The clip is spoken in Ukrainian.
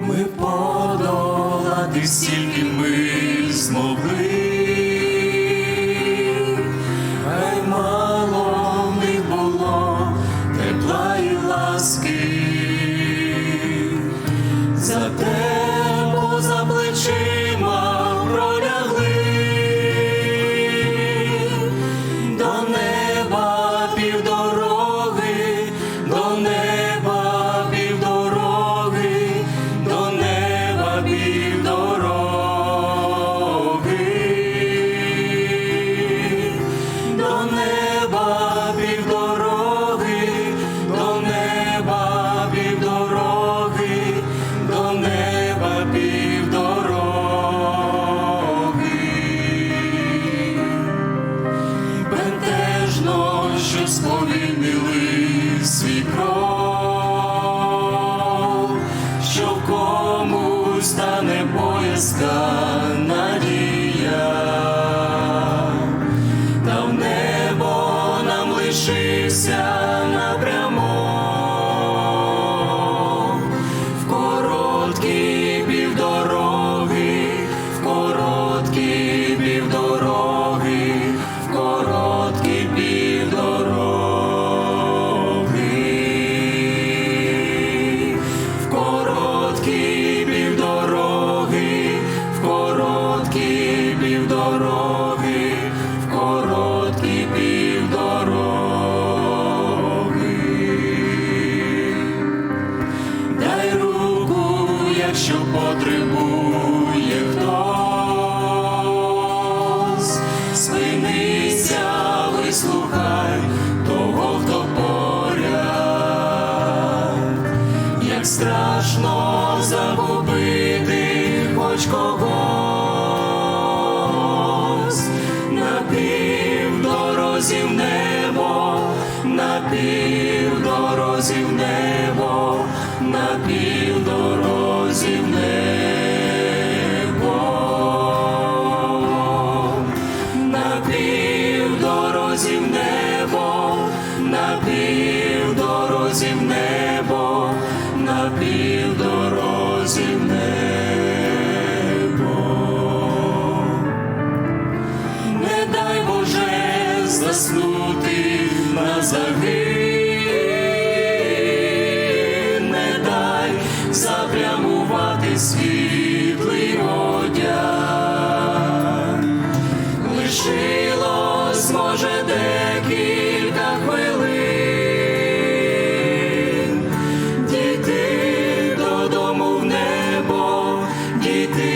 ми подолати стільки ми змогли, надія, та в небо нам лишився напрямок, в короткі півдороги, в короткі півдороги, в короткі півдороги. Дай руку, якщо потребує хтось, спинися, вислухай того, хто поряд, як страшно загубити хоч когось півдорозі в небо, на півдорозі в небо, на півдорозі небо, на півдорозі в небо, на півдорозі в небо, на півдорозі в небо. Запрямувати світлий одяг. Лишилось, може, декілька хвилин, діти додому в небо, дійти